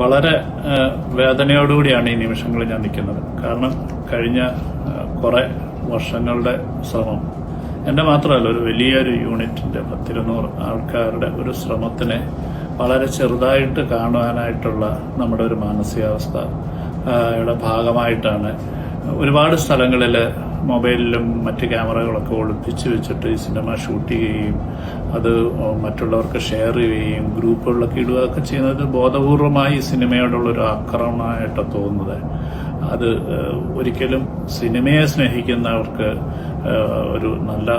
വളരെ വേദനയോടുകൂടിയാണ് ഈ നിമിഷങ്ങളിൽ ഞാൻ നിൽക്കുന്നത്. കാരണം കഴിഞ്ഞ കുറേ വർഷങ്ങളുടെ ശ്രമം. എന്റെ മാത്രമല്ല ഒരു വലിയൊരു യൂണിറ്റിന്റെ പത്തിരുന്നൂറ് ആൾക്കാരുടെ ഒരു ശ്രമത്തിനെ വളരെ ചെറുതായിട്ട് കാണുവാനായിട്ടുള്ള നമ്മുടെ ഒരു മാനസികാവസ്ഥയുടെ യുടെ ഭാഗമായിട്ടാണ് ഒരുപാട് സ്ഥലങ്ങളിൽ മൊബൈലിലും മറ്റ് ക്യാമറകളൊക്കെ ഒളിപ്പിച്ച് വെച്ചിട്ട് ഈ സിനിമ ഷൂട്ട് ചെയ്യുകയും അത് മറ്റുള്ളവർക്ക് ഷെയർ ചെയ്യുകയും ഗ്രൂപ്പുകളിലൊക്കെ ഇടുകയൊക്കെ ചെയ്യുന്നത് ബോധപൂർവമായി ഈ സിനിമയോടുള്ള ഒരു ആക്രമണമായിട്ടാണ് തോന്നുന്നത്. അത് ഒരിക്കലും സിനിമയെ സ്നേഹിക്കുന്നവർക്ക് ഒരു നല്ല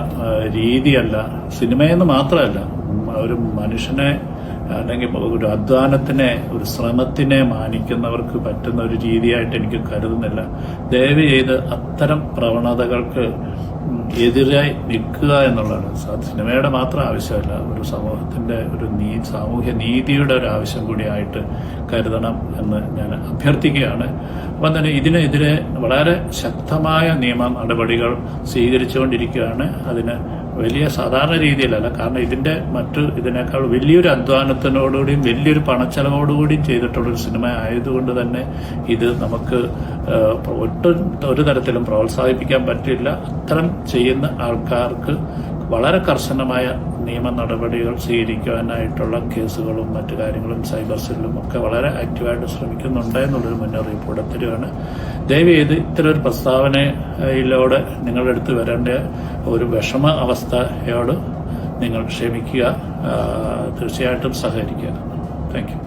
രീതിയല്ല. സിനിമയെന്ന് മാത്രമല്ല ഒരു മനുഷ്യനെ അല്ലെങ്കിൽ ഒരു അധ്വാനത്തിനെ ഒരു ശ്രമത്തിനെ മാനിക്കുന്നവർക്ക് പറ്റുന്ന ഒരു രീതിയായിട്ട് എനിക്ക് കരുതുന്നില്ല. ദയവ് ചെയ്ത് അത്തരം പ്രവണതകൾക്ക് എതിരായി നിൽക്കുക എന്നുള്ളതാണ്. സിനിമയുടെ മാത്രം ആവശ്യമല്ല ഒരു സമൂഹത്തിന്റെ ഒരു നീ സാമൂഹ്യ നീതിയുടെ ഒരു ആവശ്യം കൂടിയായിട്ട് കരുതണം എന്ന് ഞാൻ അഭ്യർത്ഥിക്കുകയാണ്. അപ്പം തന്നെ ഇതിനെതിരെ വളരെ ശക്തമായ നിയമ നടപടികൾ സ്വീകരിച്ചുകൊണ്ടിരിക്കുകയാണ്. അതിന് വലിയ സാധാരണ രീതിയിലല്ല കാരണം ഇതിന്റെ മറ്റ് ഇതിനേക്കാൾ വലിയൊരു അധ്വാനത്തിനോടുകൂടിയും വലിയൊരു പണച്ചെലവോടുകൂടിയും ചെയ്തിട്ടുള്ളൊരു സിനിമ ആയതുകൊണ്ട് തന്നെ ഇത് നമുക്ക് ഒട്ടും ഒരു തരത്തിലും പ്രോത്സാഹിപ്പിക്കാൻ പറ്റില്ല. അത്തരം ചെയ്യുന്ന ആൾക്കാർക്ക് വളരെ കർശനമായ നിയമ നടപടികൾ സ്വീകരിക്കുവാനായിട്ടുള്ള കേസുകളും മറ്റു കാര്യങ്ങളും സൈബർ സെല്ലും ഒക്കെ വളരെ ആക്റ്റീവായിട്ട് ശ്രമിക്കുന്നുണ്ട് എന്നുള്ളൊരു മുന്നറിയിപ്പ് ഇവിടെ തരികയാണ്. ദയവ് ചെയ്ത് ഇത്തരം ഒരു പ്രസ്താവനയിലൂടെ നിങ്ങളുടെ അടുത്ത് വരേണ്ട ഒരു വിഷമ അവസ്ഥയോട് നിങ്ങൾ ക്ഷമിക്കുക തീർച്ചയായിട്ടും സഹകരിക്കുക. Thank you